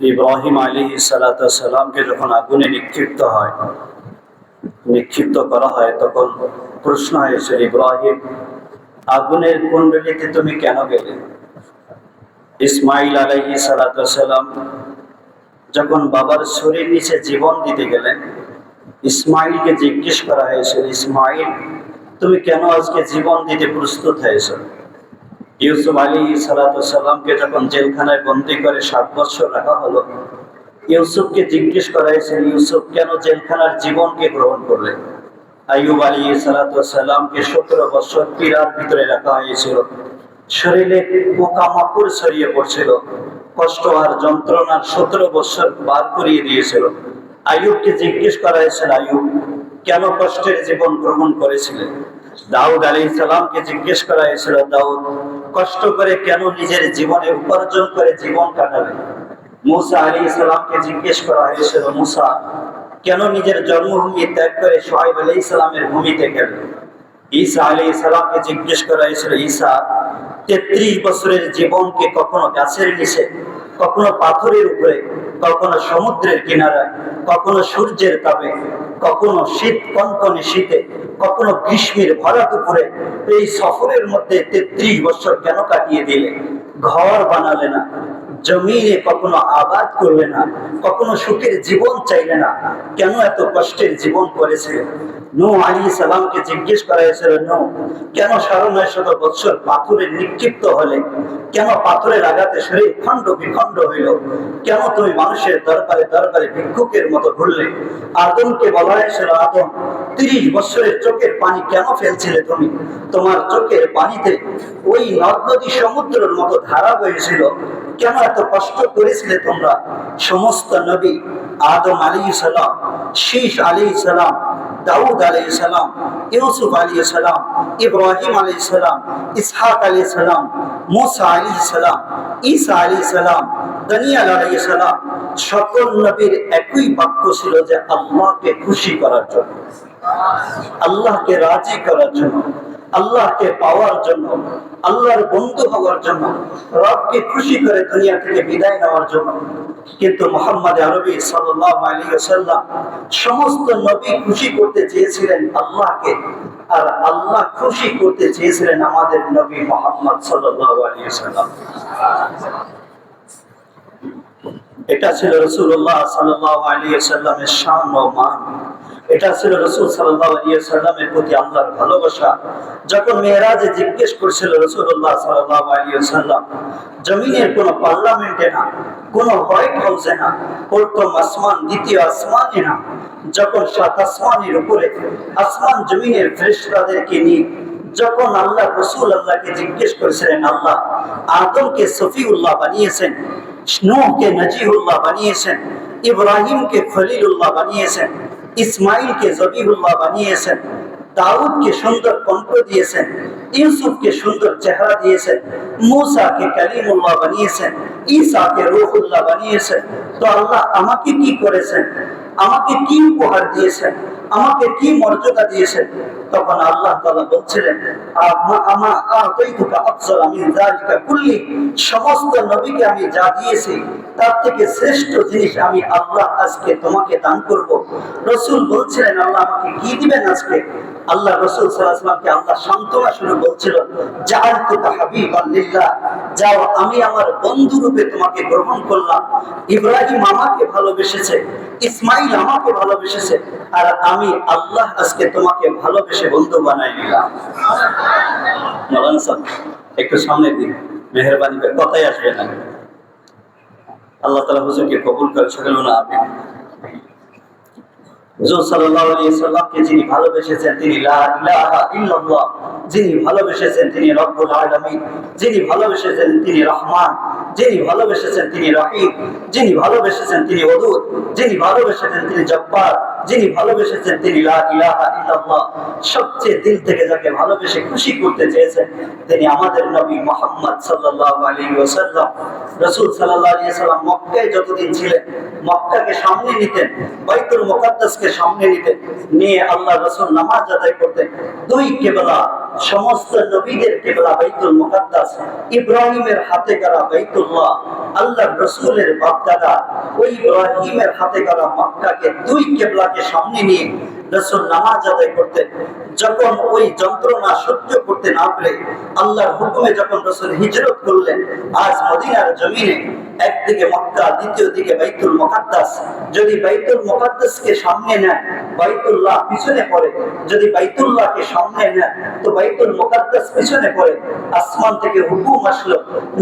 ইব্রাহিম আলী সালাতামকে যখন আগুনে নিক্ষিপ্ত হয়, নিক্ষিপ্ত করা হয়, তখন প্রশ্ন হয়েছে ইব্রাহিম, আগুনের কুণ্ডলিতে তুমি কেন গেলে? ইসমাইল আলাইহি সালাতাম যখন বাবার শরীর নিচে জীবন দিতে গেলেন, ইসমাইলকে জিজ্ঞেস করা হয়েছিল ইসমাইল, তুমি কেন আজকে জীবন দিতে প্রস্তুত হয়েছো? ইউসুফ আলী সালাতামকে যখন জেলখানায় বন্দি করে সাত বছর রাখা হলো, ইউসুফকে জিজ্ঞেস করা হয়েছিল ইউসুফ, কেন জেলখানার জীবনকে গ্রহণ করলেন আইয়ুব আলী সালাতামকে সতেরো বছর পীড়ার ভিতরে রাখা হয়েছিল। শরীরে পোকামাকড় ছড়িয়ে পড়ছিল। কষ্ট আর যন্ত্রণার সতেরো বছর বার করিয়ে দিয়েছিল। আইয়ুবকে জিজ্ঞেস করা হয়েছিল আইয়ুব, কেন কষ্টের জীবন গ্রহণ করেছিলেন দাউদ আলী সালামকে জিজ্ঞেস করা হয়েছিল দাউদ কষ্ট করে কেন নিজের জীবনে উপার্জন করে জীবন কাটালেন মুসা আলী সালামকে জিজ্ঞেস করা হয়েছিল মুসা, কেন নিজের জন্মভূমি ত্যাগ করে সোহাইব আলী ইসলামের ভূমিতে গেলেন ঈসা আলী সালামকে জিজ্ঞেস করা হয়েছিল, ঈসা, তেত্রিশ বছরের জীবনকে কখনো গাছের নিচে, কখনো পাথরের উপরে, কখনো সমুদ্রের কিনারায়, কখনো সূর্যের তাপে কখনো শীত, কনকনে শীতে, কখনো গ্রীষ্মের ভরা দুপুরে এই সফরের মধ্যে তেত্রিশ বছর কেন কাটিয়ে দিলে? ঘর বানালে না। জমিনে কখনো আবাদ করলে না, কখনো সুখের জীবন চাইলে না। কেন এত কষ্টের জীবন করেছে? নু আলী সালামকে জিজ্ঞেস করা হয়েছিল, নু, কেন সাড়ে নয় শত বছর পাথরে নিক্ষিপ্ত হলে? কেন পাথরের আঘাতে শরীর খণ্ড বিখণ্ড হইল? কেন তুমি মানুষের দরবারে দরবারে ভিক্ষুকের মতো ঘুরলে? আদমকে বলা হয়েছিল, আদম, তিরিশ বছরের চোখের পানি কেন ফেলছিলে তুমি? তোমার চোখের পানিতে ওই নদ নদী সমুদ্রের মতো ধারা বইছিল। কেন এত কষ্ট করেছিলে তোমরা, সমস্ত নবী আদম আলী সালাম শীষ আলী সালাম, দাউদ আলী সালাম, ইউসুফ আলী সালাম, ইব্রাহিম আলী সালাম, ইসহাক আলী সালাম, মুসা আলী সালাম, ঈসা আলী সালাম, দানিয়াল আলী সালাম, সকল নবীর একই বাক্য ছিল যে আল্লাহকে খুশি করার জন্য, আল্লাহকে রাজি করার জন্য। আল্লাহকে পাওয়ার জন্য, আল্লাহর বন্ধু হওয়ার জন্য, রবকে খুশি করে দুনিয়া থেকে বিদায় নেওয়ার জন্য। কিন্তু মোহাম্মদ আরবি সাল্লাম সমস্ত নবী খুশি করতে চেয়েছিলেন আল্লাহকে, আর আল্লাহ খুশি করতে চেয়েছিলেন আমাদের নবী মোহাম্মদ সাল্লাম এটা ছিল রসুল্লাহ সাল্লাহ আলী সাল্লামের শান ও মান। এটা ছিল রসুল সাল্লামের প্রতি আল্লাহর ভালোবাসা। যখন মেয়েরাজে জিজ্ঞেস করছিল রসুল্লাহ সাল্লাম জমিনের কোন পার্লামেন্টে না? কোন হোয়াইট হাউসে না? প্রথম আসমান, দ্বিতীয় আসমানে না? যখন সাত আসমানের উপরে আসমান জমিনের ফেরেশতাদেরকে নিয়ে যখন আল্লাহ, রসুল আল্লাহকে জিজ্ঞেস করেছিলেন, আল্লাহ, আদমকে সফিউল্লাহ বানিয়েছেন, নূহকে নজিহুল্লাহ বানিয়েছেন, ইব্রাহিমকে খলিলুল্লাহ বানিয়েছেন ইসমাইলকে জবিহুল্লাহ বানিয়েছেন, দাউদকে সুন্দর কণ্ঠ দিয়েছেন, ইউসুফকে সুন্দর চেহারা দিয়েছেন, মুসাকে কালিমুল্লাহ বানিয়েছেন, ঈসাকে রুহুল্লাহ বানিয়েছেন। তো আল্লাহ আমাকে কি করেছেন? আমাকে কি উপহার দিয়েছেন? আমাকে কি মর্যাদা দিয়েছেন? তখন আল্লাহ তাআলা বলছিলেন সমস্ত নবীকে আমি যা দিয়েছি, তার থেকে শ্রেষ্ঠ জিনিস আমি আল্লাহ আজকে তোমাকে দান করব। রসুল বলছিলেন, আল্লাহ আমাকে কি দিবেন আজকে? আল্লাহ রসুল সাল্লাহামকে আল্লাহ সান্ত্বনা শুনে বলছিল যার তোকা হাবিব আল্লিল্লাহ যাও, আমি আমার বন্ধু রূপে তোমাকে গ্রহণ করলাম। ইব্রাহিম আমাকে ভালোবেসেছে, ইসমাইল আমাকে ভালোবেসেছে, আর আমি আল্লাহ আজকে তোমাকে ভালোবেসে বন্ধু বানাই নিলাম একটু সামনে দিন মেহরবানি কথাই আসবে না। আল্লাহ তালা হুজুরকে কবুল করে, সকল না আমি হুজুর সাল্লাল্লাহু আলাইহি সাল্লামকে যিনি ভালোবেসেছেন, তিনি লা ইলাহা ইল্লাল্লাহ, যিনি ভালোবেসেছেন, তিনি রব্বুল আলামিন, যিনি ভালোবেসেছেন, তিনি রহমান, যিনি ভালোবেসেছেন, তিনি রহিম, যিনি ভালোবেসেছেন, তিনি ওদুদ যিনি ভালোবেসেছেন, তিনি জব্বার। যিনি ভালোবেসেছেন, তিনি সবচেয়ে দিল থেকে যাকে ভালোবেসে খুশি করতে চেয়েছেন, তিনি আমাদের নবী মোহাম্মদ সাল্লাহ আলী ওসাল্লাম রসুল সাল্লাহ আলী সাল্লাম মক্কায় যতদিন ছিলেন, মক্কাকে সামনে নিতেন, বাইতুল মোকাদ্দাসকে সামনে নিতেন, নিয়ে আল্লাহ রসুল নামাজ আদায় করতেন। দুই কেবলা সমস্ত নবীদের কেবলা বাইতুল মুকাদ্দাস ইব্রাহিমের হাতে করা বাইতুল্লাহ আল্লাহ রসুলের বাপদাদা। ওই ইব্রাহিমের হাতে করা মক্কাকে, দুই কেবলাকে সামনে নিয়ে রসুল নামাজ আদায় করতেন। যখন ওই যন্ত্রণা সহ্য করতে না পেরে আল্লাহর হুকুমে যখন রসুল হিজরত করলেন, আজ মদিনার জমিনে একদিকে মক্কা, দ্বিতীয় দিকে বাইতুল মুকাদ্দাস। যদি বাইতুল মুকাদ্দাসকে সামনে নেয় বাইতুল্লাহ পিছনে পড়ে। যদি বাইতুল্লাহকে সামনে নেন তো বাইতুল পিছনে পড়ে। আসমান থেকে হুকুম আসলো,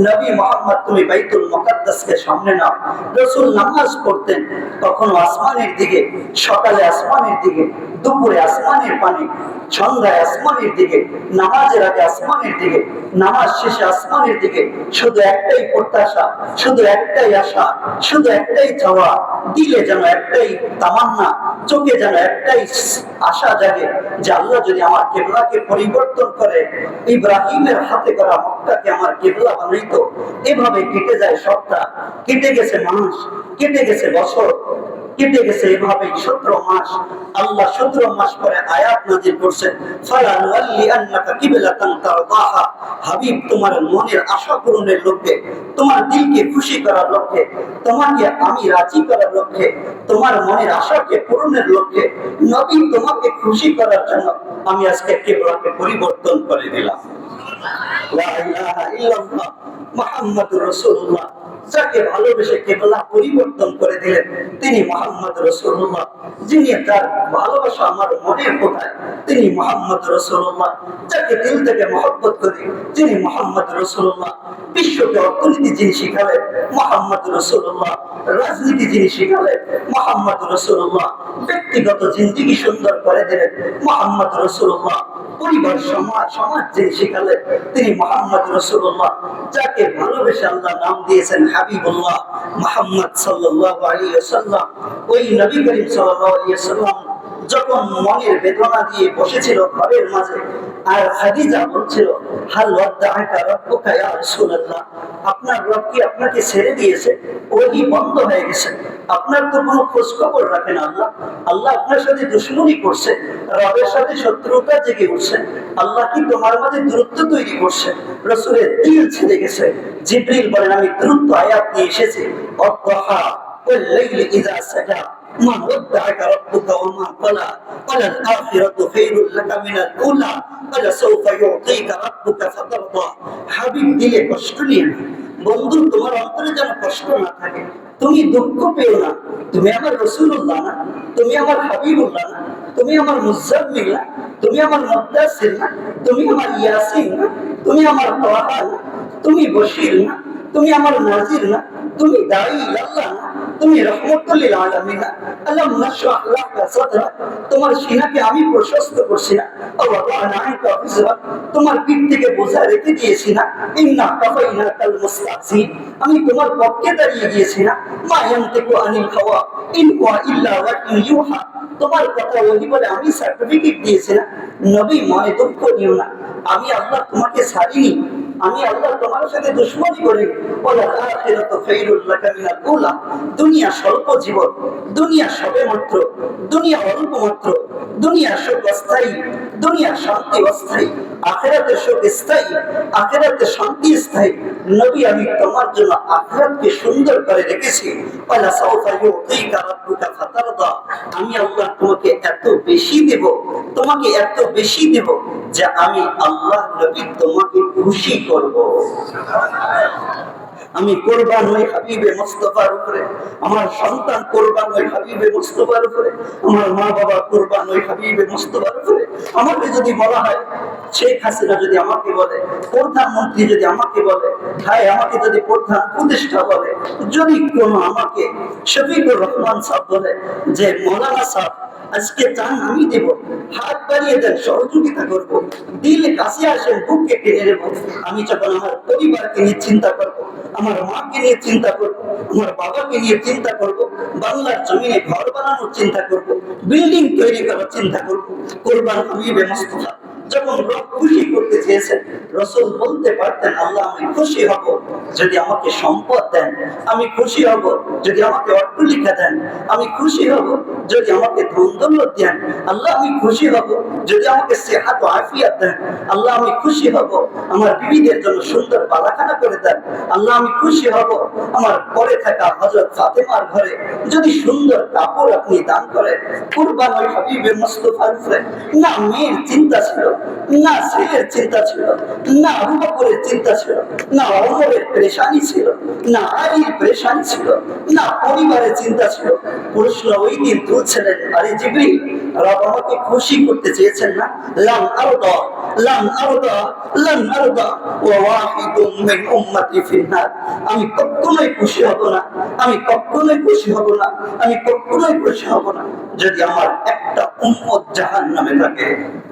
নবী মোহাম্মদ, তুমি বাইতুল মুকাদ্দাসকে সামনে নাও। রসুল নামাজ পড়তেন, কখনো আসমানের দিকে, সকালে আসমানের দিকে। দুপুরে আসমানের পানি, সন্ধ্যায় আসমানের দিকে, নামাজের আগে আসমানের দিকে, নামাজ শেষে আসমানের দিকে, শুধু একটাই প্রত্যাশা, শুধু একটাই আশা, শুধু একটাই চাওয়া, দিলে যেন একটাই তামান্না, চোখে যেন একটাই আশা জাগে যে আল্লাহ যদি আমার কেবলাকে পরিবর্তন করে, ইব্রাহিমের হাতে করা মক্কাকে আমার কেবলা বানাইতো, এভাবে কেটে যায় সপ্তাহ কেটে গেছে মাস, কেটে গেছে বছর কেটে গেছে এভাবে সতেরো মাস। আল্লাহ সতেরো মাস পরে আয়াত নাজির করছেন হাবিব, তোমার মনের আশা পূরণের লক্ষ্যে, তোমার দিলকে খুশি করার লক্ষ্যে, তোমাকে আমি রাজি করার লক্ষ্যে, তোমার মনের আশাকে পূরণের লক্ষ্যে নবী তোমাকে খুশি করার জন্য আমি আজকে কেবলাকে পরিবর্তন করে দিলাম। ইল্লাল্লাহ, মুহাম্মাদুর রাসূলুল্লাহ। যাকে ভালোবেসে কেবলা পরিবর্তন করে দিলেন তিনি মোহাম্মদ রসুল্লাহ যিনি তার ভালোবাসা আমার মনের কোথায় তিনি মোহাম্মদ রসুল্লাহ যাকে দিল থেকে মহব্বত করি যিনি মোহাম্মদ রসুল্লাহ বিশ্বকে অর্থনীতি যিনি শিখালেন, মোহাম্মদ রসুল্লাহ রাজনীতি যিনি শিখালেন, মোহাম্মদ রসুল্লাহ ব্যক্তিগত জিন্দিগি সুন্দর করে দিলেন, মোহাম্মদ রসুল্লাহ পরিবার সমাজ সমাজ যে শিখালেন তিনি মোহাম্মদ রসুল্লাহ যাকে ভালোবেসে আল্লাহ নাম দিয়েছেন হাবিবুল্লাহ মোহাম্মদ সাল্লাহ আলী সাল্লাম ওই নবী করিম সাল্লাহ আলী সাল্লাম যখন মনের বেদনা দিয়ে বসেছিল ঘরের মাঝে আর হাদিজা বলছিল, হাল লদ্দাকা রব্বুকা ইয়া রাসূলুল্লাহ। আপনার রব কি আপনাকে ছেড়ে দিয়েছে? ওহি বন্ধ হয়ে গেছে। আপনার তো কোনো খোঁজ খবর রাখেন আল্লাহ। আল্লাহ আপনার সাথে দুশ্মনী করছে। রবের সাথে শত্রুতা জেগে উঠছে। আল্লাহ কি তোমার মাঝে দূরত্ব তৈরি করছে? রসুলের দিল ছেড়ে গেছে। জিব্রিল বলেন, আমি দূরত্ব আয়াত নিয়ে এসেছি। অদ্দহা ওই লাইলি ইজা সেটা ما ودعك ربك وما قلى وللآخرة خير لك من الأولى ولسوف يعطيك ربك فترضى হাবিব দিলে কষ্ট নিয়ে না বন্ধু তোমার অন্তরে যেন কষ্ট না থাকে তুমি দুঃখ পেও না তুমি আমার রসুল্লাহ না তুমি আমার হাবিবুল্লাহ না তুমি আমার মুজাম্মিল না তুমি আমার মুদাসির না তুমি আমার ইয়াসিন না তুমি আমার তোহা না তুমি বশির না তুমি আমার নাজির না তুমি দায়ী আল্লাহ না তুমি রহমতুল্লিল আলামিন না আল্লাহ নাশরাহ লাকা সাদরা তোমার সিনাকে আমি প্রশস্ত করছি না। আল্লাহ আনাইকা বিজরা তোমার পিঠ থেকে বোঝা রেখে দিয়েছি না। ইন্না কাফাইনা কাল মুস্তাজিন আমি তোমার পক্ষে দাঁড়িয়ে গিয়েছি না। মা ইয়ান্তিকু আনিল হাওয়া, ইন হুয়া ইল্লা ওয়াহিয়ুন ইউহা। তোমার কথা ওহি বলে আমি সার্টিফিকেট দিয়েছি না। নবী, মনে দুঃখ নিও না। আমি আল্লাহ তোমাকে ছাড়িনি। আমি আল্লাহ তোমার সাথে দুশ্মনী করি। দুনিয়া স্বল্প জীবন, দুনিয়া সবে মাত্র দুনিয়া অল্প মাত্র দুনিয়া সুখ অস্থায়ী দুনিয়া শান্তি অস্থায়ী। আখেরাতের সুখ স্থায়ী আখেরাতের শান্তি স্থায়ী নবী আমি তোমার জন্য আখেরাতকে সুন্দর করে রেখেছি। আমি আল্লাহ তোমাকে এত বেশি দেব, তোমাকে এত বেশি দেব যে আমি আল্লাহ নবী তোমাকে খুশি করব। আমি কোরবান হই হাবিবে মুস্তফার উপরে, আমার সন্তান কোরবান হই হাবিবে মুস্তফার উপরে, আমার মা বাবা কোরবান হই হাবিবে মুস্তফার উপরে। আমাকে যদি বলা হয় শেখ হাসিনা যদি আমাকে বলে, প্রধানমন্ত্রী যদি আমাকে বলে, ভাই, আমাকে যদি প্রধান উপদেষ্টা বলে, যদি কোনো আমাকে শফিকুর রহমান সাহ বলে যে, মৌলানা সাহ আজকে চান আমি দেব, হাত বাড়িয়ে দেন, সহযোগিতা করব, দিলে কাছে আসেন বুককে টেনে নেব, আমি যখন আমার পরিবারকে নিয়ে চিন্তা করব আমার মাকে নিয়ে চিন্তা করব, আমার বাবাকে নিয়ে চিন্তা করব, বাংলার জমিনে ঘর বানানোর চিন্তা করব, বিল্ডিং তৈরি করার চিন্তা করব। কোরবান হাবিবে মোস্তফা যখন রব খুশি করতে চেয়েছেন, রসুল বলতে পারতেন, আল্লাহ, আমি খুশি হব যদি আমাকে সম্পদ দেন। আমি খুশি হব যদি আমাকে অট্টলিকা দেন। আমি খুশি হব যদি আমাকে ধন দৌলত দেন। আল্লাহ, আমি খুশি হব যদি আমাকে সেহাত আফিয়াত দেন। আল্লাহ, আমি খুশি হব আমার বিবিদের জন্য সুন্দর বালাখানা করে দেন। আল্লাহ, আমি খুশি হব। আমার পরে থাকা হজরত ফাতেমার ঘরে যদি সুন্দর কাপড় আপনি দান করেন, কুরবান হাবিবের মুস্তফার না, মেয়ের চিন্তা ছিল না ছেলের চিন্তা ছিল। না আবু চিন্তা ছিল। না অমরের পেরেশানি ছিল। না আলীর পেরেশানি ছিল। না, পরিবারের চিন্তা ছিল। প্রশ্ন ওই দিন তুলছিলেন আরে জিবরিল রব আমাকে খুশি করতে চেয়েছেন না? লাম আরদা লাম আরদা লাম আরদা। ওয়া ওয়াহিদুম মিন উম্মতি ফিন্নার। আমি কখনোই খুশি হব না। আমি কখনোই খুশি হব না। আমি কখনোই খুশি হব না। যদি আমার একটা উম্মত জাহান্নামে থাকে